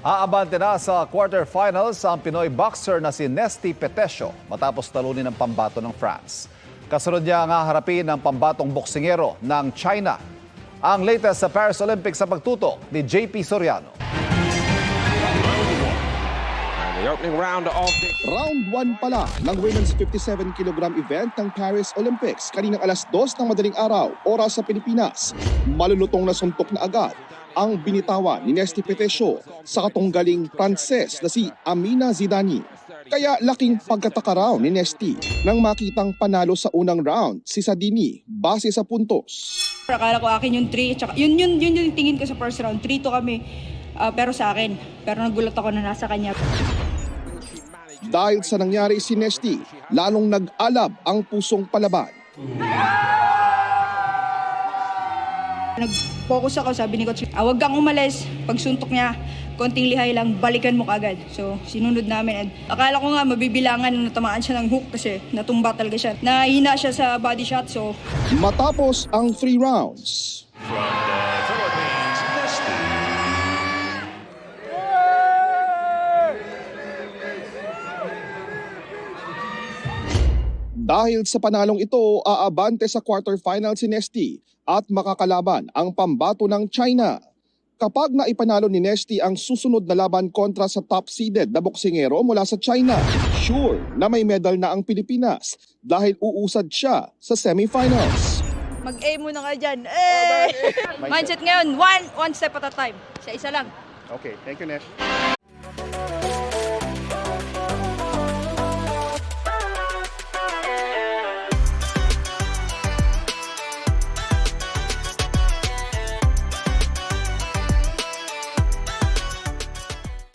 Aabante na sa quarterfinals ang Pinoy boxer na si Nesty Petesio matapos talunin ng pambato ng France. Kasunod niya ang haharapin ng pambatong boksingero ng China. Ang latest sa Paris Olympics sa pagtutok ni JP Soriano. The opening round of the Round 1 pala ng women's 57 kg event ng Paris Olympics kaninang alas 2 ng madaling araw, oras sa Pilipinas. Malulutong na suntok na agad ang binitawan ni Nesty Petesio sa katunggaling Pranses na si Amina Zidani. Kaya laking pagkataka raw ni Nesty nang makitang panalo sa unang round si Sadini base sa puntos. Akala ko akin yung 3, tsaka yun, yun, yun yung tingin ko sa first round. 3 to kami, ah, pero sa akin. Pero nagulat ako na nasa kanya. Dahil sa nangyari si Nesty, lalong nag-alab ang pusong palaban. Nag-focus ako, sabi ni Coach, ah, wag kang umalis. Pag suntok niya, konting lihay lang, balikan mo kagad. So, sinunod namin. And akala ko nga mabibilangan na natamaan siya ng hook kasi natumba talaga siya. Nahina siya sa body shot, so Matapos ang three rounds, Dahil sa panalong ito, aabante sa quarterfinal si Nesty at makakalaban ang pambato ng China. Kapag naipanalo ni Nesty ang susunod na laban kontra sa top-seeded na boksingero mula sa China, sure na may medal na ang Pilipinas dahil uusad siya sa semifinals. mag-aim muna ka dyan. Eh! Mindset ngayon, one, one step at a time. Sa isa lang. Okay, thank you, Nesh.